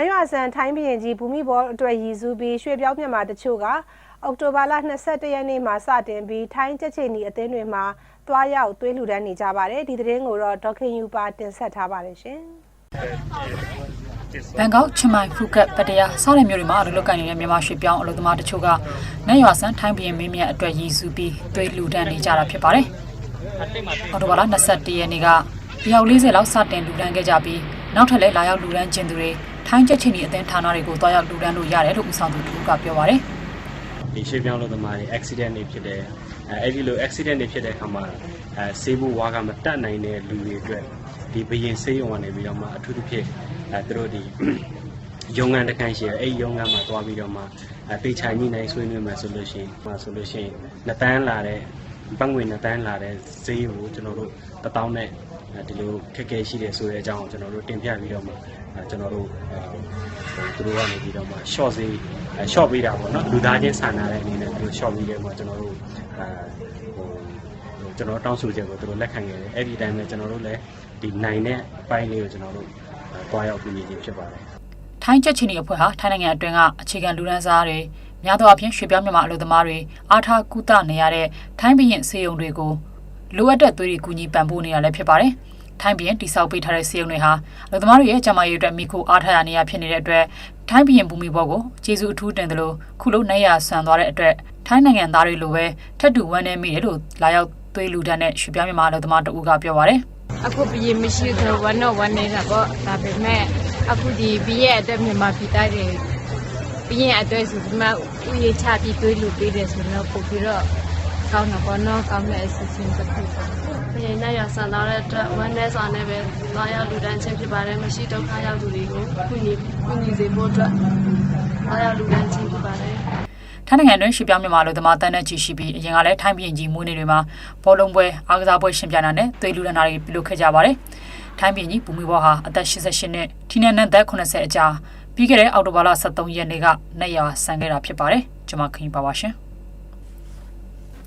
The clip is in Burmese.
နိုင်ရွာဆန်ထိုင်းပြည်ရင်ကြီးဘူမိဘောအတွက်ရည်စူးပြီးရွှေပြောင်းမြန်မာတချို့ကအောက်တိုဘာလ22ရက်နေ့မှာစတင်ပြီးထိုင်းချက်ချင်းဤအသင်းတွေမှာတွားရောက်သွေးလှူဒန်းနေကြပါတယ်ဒီသတင်းကိုတော့ဒေါက်ခင်ယူပါတင်ဆက်ထားပါတယ်ရှင်ဘန်ကောက်ချမိုင်ဖူကတ်ပတရာစတဲ့မြို့တွေမှာအလုပ်လုပ်ကိုင်နေတဲ့မြန်မာရွှေပြောင်းအလုပ်သမားတချို့ကနတ်ရွာဆန်ထိုင်းပြည်မင်းမြတ်အတွက်ရည်စူးပြီးသွေးလှူဒန်းနေကြတာဖြစ်ပါတယ်။အော်တိုဘာလ21ရက်နေ့ကဒီရောက်40လောက်စတင်လှူဒန်းခဲ့ကြပြီးနောက်ထပ်လည်းလာရောက်လှူဒန်းခြင်းသူတွေ ထိုင်းချက်ချင်းဒီအသင်းဌာနတွေကိုတွားရောက်လှူဒန်းလို့ရတယ်လို့ဦးဆောင်သူတူကပြောပါတယ်ဒီရွှေပြောင်းလို့သမားတွေ accident တွေဖြစ်တယ်အဲအဲ့ဒီလို accident တွေဖြစ်တဲ့အခါမှာအဲဆေးဖို့ဝါကမတက်နိုင်တဲ့လူတွေအတွက်ဒီဘရင်ဆေးရုံကနေပြီးတော့မှအထူးသဖြင့်အဲသူတို့ဒီရုံငန်းတစ်ခန်းရှိရအဲ့ဒီရုံငန်းမှာတွားပြီးတော့မှအဲပေချာညှိနှိုင်းဆွေးနွေးမယ်ဆိုလို့ရှိရင်မှာဆိုလို့ရှိရင်နှစ်တန်းလာတဲ့ ပတ်ငွေနှစ်တန်းလာတဲ့ဈေးကိုကျွန်တော်တို့တစ်တောင်းနဲ့အဲဒီလိုခက်ခဲရှိတယ်ဆိုတဲ့အကြောင်းကိုကျွန်တော်တို့တင်ပြပြီးတော့မှအဲကျွန်တော်တို့အဲဟိုသူတို့ကနေပြီးတော့မှ short ဈေးအဲ short ပေးတာပေါ့နော်လူသားချင်းဆန်လာတဲ့အနေနဲ့သူတို့ short ပေးတယ်မှာကျွန်တော်တို့အဲဟိုဟိုကျွန်တော်တောင်းဆိုချက်ကိုသူတို့လက်ခံခဲ့တယ်အဲ့ဒီတိုင်းပဲကျွန်တော်တို့လည်းဒီနိုင်တဲ့အပိုင်းလေးကိုကျွန်တော်တို့အဲတွားရောက်ပြီးနေခြင်းဖြစ်ပါတယ်။ထိုင်းချက်ချင်းဒီအဖွဲ့ဟာထိုင်းနိုင်ငံအတွင်းကအခြေခံလူဒန်းစားတွေ များသောအားဖြင့်ရွှေပြောင်းမြန်မာအလုပ်သမားတွေအားထားကုသနေရတဲ့ထိုင်းပြည်ရင်စေယုံတွေကိုလိုအပ်တဲ့သွေးတွေကူညီပံ့ပိုးနေတာလည်းဖြစ်ပါတယ်။ထိုင်းပြည်ရင်တိစောက်ပေးထားတဲ့စေယုံတွေဟာအလုပ်သမားတွေရဲ့ကျန်းမာရေးအတွက်မိခိုအားထားရနေရဖြစ်နေတဲ့အတွက်ထိုင်းပြည်ရင်ဘူမီဘောကိုကျေးဇူးအထူးတင်တယ်လို့ခုလိုနိုင်ရဆန်သွားတဲ့အတွက်ထိုင်းနိုင်ငံသားတွေလိုပဲထက်တူဝမ်းနေမိတယ်လို့လာရောက်သွေးလူဒန်းတဲ့ရွှေပြောင်းမြန်မာအလုပ်သမားတဦးကပြောပါတယ်။အခုဘီရင်မရှိတော့ဝန်တော့ဝန်နေတာပေါ့ဒါပေမဲ့အခုဒီဘီရဲ့အတွက်မြန်မာပြည်သားတွေ ဘီရဲ့အတွက်ဆိုဒီမှာဥယျာဉ်ချပြီးတွေးလူပေးတယ်ဆိုတော့ပို့ပြီးတော့ကောင်းတော့ဘောနော်ကောင်းတဲ့အစီအစဉ်တစ်ခုပေါ့ဘယင်းနဲ့ရဆန်သွားတဲ့အတွက်ဝမ်းနဲ့စွာနဲ့ပဲသွားရောက်လူတန်းခြင်းဖြစ်ပါတယ်မရှိဒုက္ခရောက်သူတွေကိုကုညီကုညီစေဖို့အတွက်သွားရောက်လူတန်းခြင်းဖြစ်ပါတယ်ထိုင်းနိုင်ငံတွင်ရွှေ့ပြောင်းမြန်မာလူသမားတန်းနဲ့ချီရှိပြီးအရင်ကလည်းထိုင်းပြည်ကြီးမွေးနေ့တွေမှာဘောလုံးပွဲအားကစားပွဲရှင်ပြိုင်တာနဲ့သွေးလူဒနာတွေပြုလုပ်ခဲ့ကြပါတယ်။ထိုင်းပြည်ကြီးဘူမီဘောဟာအသက်88နှစ်ထီနန်နဲ့သက်80အကြာ ပြီးခဲ့တဲ့အောက်တိုဘာလ23ရက်နေ့ကနှစ်ရာဆန်ခဲ့တာဖြစ်ပါတယ်။ကျွန်မခင်ပါပါရှင်။